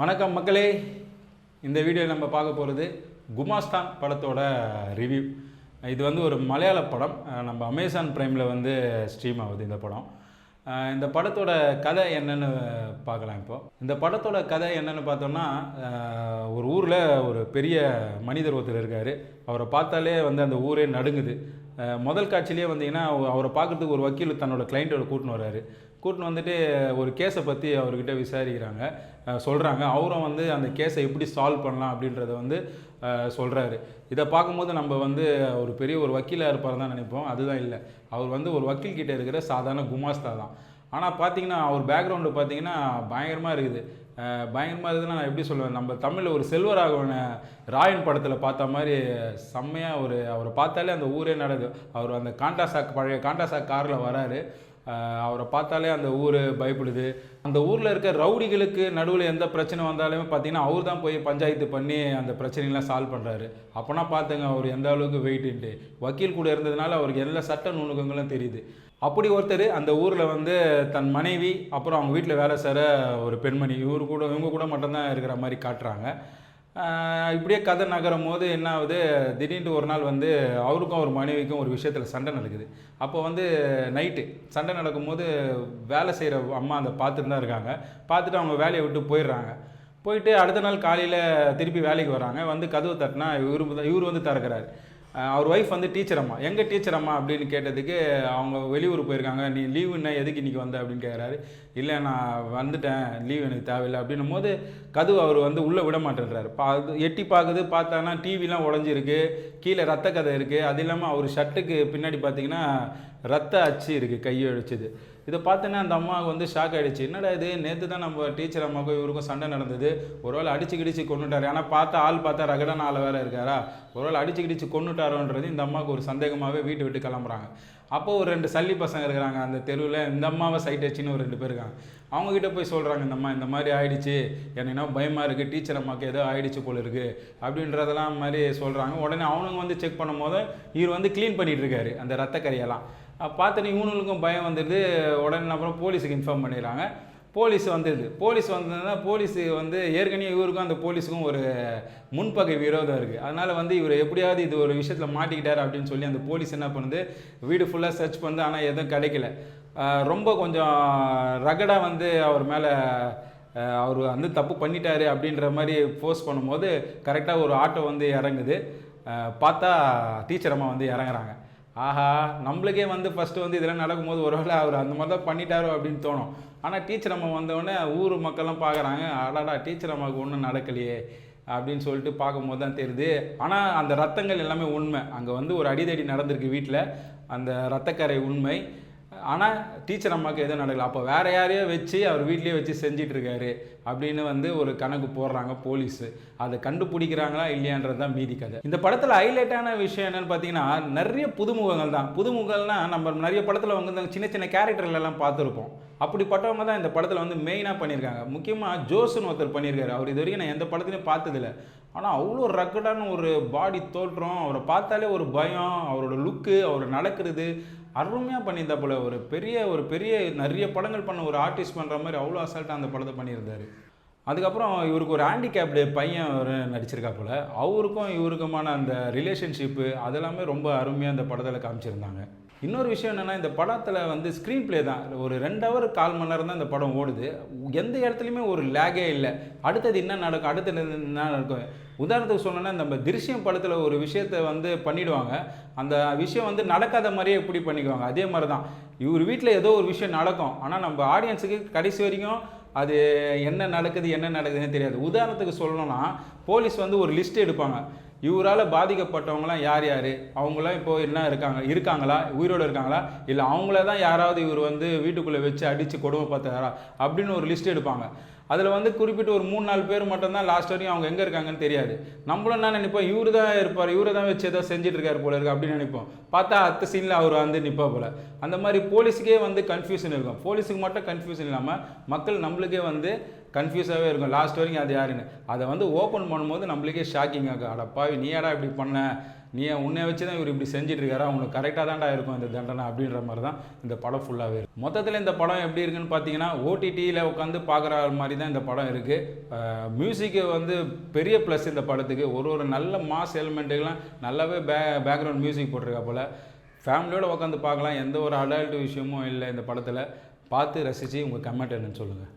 வணக்கம் மக்களே. இந்த வீடியோ நம்ம பார்க்க போகிறது குமாஸ்தான் படத்தோட ரிவ்யூ இது வந்து ஒரு மலையாள படம். நம்ம அமேசான் ப்ரைமில் வந்து ஸ்ட்ரீம் ஆகுது இந்த படம். இந்த படத்தோட கதை என்னென்னு பார்க்கலாம் இப்போ. இந்த படத்தோட கதை என்னென்னு பார்த்தோம்னா ஒரு ஊரில் ஒரு பெரிய மனிதர் ஒருத்தர் இருக்கார். அவரை பார்த்தாலே வந்து அந்த ஊரே நடுங்குது. முதல் காட்சியிலே வந்தீங்கன்னா அவரை பார்க்குறதுக்கு ஒரு வக்கீல் தன்னோட கிளைண்ட்டோட கூட்டின்னு வர்றாரு. கூட்டின்னு வந்துட்டு ஒரு கேஸை பற்றி அவர்கிட்ட விசாரிக்கிறாங்க. சொல்கிறாங்க அவரும் வந்து அந்த கேஸை எப்படி சால்வ் பண்ணலாம் அப்படின்றத வந்து சொல்கிறாரு இதை பார்க்கும்போது நம்ம வந்து ஒரு பெரிய ஒரு வக்கீலாக இருப்பார் தான் நினைப்போம். அதுதான் இல்லை. அவர் வந்து ஒரு வக்கீல்கிட்ட இருக்கிற சாதாரண குமாஸ்தா தான். ஆனால் பார்த்தீங்கன்னா அவர் பேக்ரவுண்டு பார்த்தீங்கன்னா பயங்கரமாக இருக்குது. பயங்கரமாக இருக்குதுன்னா நான் எப்படி சொல்லுவேன்? நம்ம தமிழில் ஒரு செல்வராகவன ராயன் படத்தில் பார்த்த மாதிரி செம்மையாக ஒரு அவரை பார்த்தாலே அந்த ஊரே நடக்குது. அவர் அந்த காண்டாசாக் பழைய காண்டாசாக் காரில் வராரு. அவரை பார்த்தாலே அந்த ஊர் பயப்படுது. அந்த ஊரில் இருக்க ரவுடிகளுக்கு நடுவில் எந்த பிரச்சனை வந்தாலுமே பார்த்தீங்கன்னா அவர் தான் போய் பஞ்சாயத்து பண்ணி அந்த பிரச்சனைலாம் சால்வ் பண்ணுறாரு அப்போனா பார்த்துங்க அவர் எந்த அளவுக்கு வெயிட்டுன்ட்டு வக்கீல் கூட இருந்ததுனால அவருக்கு எல்லா சட்ட நுணுக்கங்களும் தெரியுது. அப்படி ஒருத்தர் அந்த ஊரில் வந்து தன் மனைவி அப்புறம் அவங்க வீட்டில் வேலை செய்கிற ஒரு பெண்மணி இவர் கூட இவங்க கூட மட்டும்தான் இருக்கிற மாதிரி காட்டுறாங்க. இப்படியே கதை நகரும் போது என்ன ஆகுது? திடீர்னு ஒரு நாள் வந்து அவருக்கும் அவர் மனைவிக்கும் ஒரு விஷயத்தில் சண்டை நடக்குது. அப்போ வந்து நைட்டு சண்டை நடக்கும்போது வேலை செய்கிற அம்மா அந்த பார்த்துட்டு தான் இருக்காங்க. பார்த்துட்டு அவங்க வேலையை விட்டு போயிடுறாங்க. போயிட்டு அடுத்த நாள் காலையில் திருப்பி வேலைக்கு வராங்க. வந்து கதவு தட்டினா இவரு இவர் வந்து திறக்கிறாரு. அவர் ஒய்ஃப் வந்து டீச்சர் அம்மா. எங்கே டீச்சர் அம்மா அப்படின்னு கேட்டதுக்கு அவங்க வெளியூர் போயிருக்காங்க. நீ லீவுன்னா எதுக்கு இன்றைக்கி வந்த அப்படின்னு கேட்குறாரு இல்லை நான் வந்துட்டேன். லீவ் எனக்கு தேவையில்லை. அப்படின்னும் போது கதவு அவர் வந்து உள்ளே விட மாட்டேன்றாரு. பா எட்டி பார்க்குது பார்த்தானா டிவிலாம் உடஞ்சிருக்கு. கீழே ரத்த கதை இருக்குது அது இல்லாமல் அவர் ஷர்ட்டுக்கு பின்னாடி பார்த்தீங்கன்னா ரத்த அச்சு இருக்குது கையை அழிச்சது இதை பார்த்தோன்னா அந்த அம்மாவுக்கு வந்து ஷாக் ஆகிடுச்சு என்னடா இது? நேற்று தான் நம்ம டீச்சர் அம்மாவுக்கும் இவருக்கும் சண்டை நடந்தது. ஒரு வேளை அடிச்சு கிடிச்சு கொண்டுட்டார் ஏன்னா பார்த்தா ஆள் பார்த்தா ரகடான ஆள் வேலை இருக்காரா? ஒரு வேளை அடிச்சு கிடிச்சு கொண்டுட்டாரோன்றது இந்த அம்மாவுக்கு ஒரு சந்தேகமாகவே வீட்டை விட்டு கிளம்புறாங்க. அப்போ ஒரு ரெண்டு சல்லி பசங்க இருக்கிறாங்க அந்த தெருவில். இந்த அம்மாவை சைட் வச்சுன்னு ஒரு ரெண்டு பேர் இருக்காங்க. அவங்கக்கிட்ட போய் சொல்கிறாங்க இந்த அம்மா இந்த மாதிரி ஆயிடுச்சு. எனக்கு என்ன பயமாக இருக்குது டீச்சர் அம்மாவுக்கு ஏதோ ஆயிடுச்சு போல இருக்குது அப்படின்றதெல்லாம் மாதிரி சொல்கிறாங்க உடனே அவனுங்க வந்து செக் பண்ணும் போது இவர் வந்து க்ளீன் பண்ணிகிட்டு இருக்காரு அந்த ரத்த கரையெல்லாம் பார்த்தோன்னே இவனுங்களுக்கும் பயம் வந்துடுது. உடனே அப்புறம் போலீஸுக்கு இன்ஃபார்ம் பண்ணிடுறாங்க. போலீஸ் வந்துடுது. போலீஸ் வந்ததுன்னா போலீஸு வந்து ஏற்கனவே இவருக்கும் அந்த போலீஸுக்கும் ஒரு முன்பகை விரோதம் இருக்குது அதனால் வந்து இவர் எப்படியாவது இது ஒரு விஷயத்தில் மாட்டிக்கிட்டார் அப்படின்னு சொல்லி அந்த போலீஸ் என்ன பண்ணுது? வீடு ஃபுல்லாக சர்ச் பண்ணுது ஆனால் எதுவும் கிடைக்கல. ரொம்ப கொஞ்சம் ரகடாக வந்து அவர் மேலே அவர் வந்து தப்பு பண்ணிட்டாரு அப்படின்ற மாதிரி ஃபோர்ஸ் பண்ணும்போது கரெக்டாக ஒரு ஆட்டோ வந்து இறங்குது. பார்த்தா டீச்சர் அம்மா வந்து இறங்குறாங்க. ஆஹா நம்மளுக்கே வந்து ஃபஸ்ட்டு வந்து இதெல்லாம் நடக்கும்போது ஒரு வேளை அவர் அந்த மாதிரி தான் பண்ணிட்டாரோ அப்படின்னு தோணும். ஆனால் டீச்சர் அம்மா வந்தவுடனே ஊர் மக்கள்லாம் பார்க்குறாங்க அடாடா டீச்சர் அம்மாவுக்கு ஒன்றும் நடக்கலையே அப்படின்னு சொல்லிட்டு பார்க்கும்போது தான் தெரியுது. ஆனால் அந்த ரத்தங்கள் எல்லாமே உண்மை. அங்கே வந்து ஒரு அடிதடி நடந்திருக்கு வீட்டில் அந்த ரத்தக்கரை உண்மை. ஆனால் டீச்சர் அம்மாவுக்கு எதுவும் நடக்கல. அப்போ வேறு யாரையோ வச்சு அவர் வீட்லேயே வச்சு செஞ்சிட்ருக்காரு அப்படின்னு வந்து ஒரு கணக்கு போடுறாங்க போலீஸு. அதை கண்டுபிடிக்கிறாங்களா இல்லையான்றது தான் மீதி கதை. இந்த படத்தில் ஹைலைட்டான விஷயம் என்னென்னு பார்த்தீங்கன்னா நிறைய புதுமுகங்கள் தான். புதுமுகங்கள்னா நம்ம நிறைய படத்தில் வந்து சின்ன சின்ன கேரக்டர்கள் பார்த்துருப்போம். அப்படிப்பட்டவங்க தான் இந்த படத்தில் வந்து மெயினாக பண்ணியிருக்காங்க. முக்கியமாக ஜோஸ்னு ஒருத்தர் பண்ணியிருக்காரு. அவர் இது வரைக்கும் நான் எந்த படத்துலையும் பார்த்ததில்ல. ஆனால் அவ்வளோ ரக்கடான ஒரு பாடி தோற்றம். அவரை பார்த்தாலே ஒரு பயம். அவரோட லுக்கு அவர் நடக்கிறது. அருமையாக பண்ணியிருந்தா போல. ஒரு பெரிய ஒரு பெரிய நிறைய படங்கள் பண்ண ஒரு ஆர்டிஸ்ட் பண்ணுற மாதிரி அவ்வளோ அசால்ட்டாக அந்த படத்தை பண்ணியிருந்தாரு. அதுக்கப்புறம் இவருக்கு ஒரு ஹேண்டிகேப்டு பையன் ஒரு நடிச்சிருக்கா போல். அவருக்கும் இவருக்குமான அந்த ரிலேஷன்ஷிப்பு அதெல்லாமே ரொம்ப அருமையாக அந்த படத்தில் காமிச்சிருந்தாங்க. இன்னொரு விஷயம் என்னென்னா இந்த படத்தில் வந்து ஸ்க்ரீன் ப்ளே தான். ஒரு ரெண்டு ஹவர் கால் மணி நேரம் தான் இந்த படம் ஓடுது. எந்த இடத்துலையுமே ஒரு லேகே இல்லை. அடுத்தது என்ன நடக்கும் அடுத்தது என்ன நடக்கும்? உதாரணத்துக்கு சொன்னோன்னா நம்ம திருஷ்யம் படத்தில் ஒரு விஷயத்தை வந்து பண்ணிடுவாங்க. அந்த விஷயம் வந்து நடக்காத மாதிரியே எப்படி பண்ணிக்குவாங்க? அதே மாதிரி தான் இவர் வீட்டில் ஏதோ ஒரு விஷயம் நடக்கும். ஆனால் நம்ம ஆடியன்ஸுக்கு கடைசி வரைக்கும் அது என்ன நடக்குது என்ன நடக்குதுன்னு தெரியாது. உதாரணத்துக்கு சொல்லணும்னா போலீஸ் வந்து ஒரு லிஸ்ட் எடுப்பாங்க. இவரால் பாதிக்கப்பட்டவங்களாம் யார் யார்? அவங்களாம் இப்போ என்ன இருக்காங்க? இருக்காங்களா? உயிரோடு இருக்காங்களா? இல்லை அவங்கள தான் யாராவது இவர் வந்து வீட்டுக்குள்ளே வச்சு அடித்து கொடுமை பார்த்தாரா அப்படின்னு ஒரு லிஸ்ட் எடுப்பாங்க. அதில் வந்து குறிப்பிட்டு ஒரு மூணு நாலு பேர் மட்டும்தான் லாஸ்ட் வரையும் அவங்க எங்கே இருக்காங்கன்னு தெரியாது. நம்மளும் என்ன நினைப்போம்? இவரு தான் இருப்பார் இவரை தான் வச்சு ஏதோ செஞ்சுட்டு இருக்காரு போல இருக்கு அப்படின்னு நினைப்போம். பார்த்தா அத்த சீனில் அவர் வந்து நிற்பா போல. அந்த மாதிரி போலீஸுக்கே வந்து கன்ஃபியூஷன் இருக்கும். போலீஸுக்கு மட்டும் கன்ஃபியூஷன் இல்லாமல் மக்கள் நம்மளுக்கே வந்து கன்ஃபியூஸாகவே இருக்கும். லாஸ்ட் வரைக்கும் அது யாருன்னு. அதை வந்து ஓப்பன் பண்ணும்போது நம்மளுக்கே ஷாக்கிங் ஆகும் அடப்பாவி நீ ஏடா இப்படி பண்ண? நீ உன்னை வச்சு தான் இவர் இப்படி செஞ்சுட்டு இருக்காரா அவனுக்கு கரெக்டாக தான்டா இருக்கும் இந்த தண்டனை அப்படின்ற மாதிரி தான் இந்த படம் ஃபுல்லாகவே இருக்கும் மொத்தத்தில் இந்த படம் எப்படி இருக்குன்னு பார்த்தீங்கன்னா ஓடிடியில் உட்காந்து பார்க்குற மாதிரி தான் இந்த படம் இருக்குது மியூசிக்கு வந்து பெரிய ப்ளஸ் இந்த படத்துக்கு. ஒரு ஒரு நல்ல மாஸ் எலிமெண்ட்டுக்கெல்லாம் நல்லாவே பே பேக்ரவுண்ட் மியூசிக் போட்டிருக்கா போல். ஃபேமிலியோடு உட்காந்து பார்க்கலாம். எந்த ஒரு அடல்ட் விஷயமும் இல்லை இந்த படத்தில். பார்த்து ரசித்து உங்கள் கமெண்ட் என்னன்னு சொல்லுங்கள்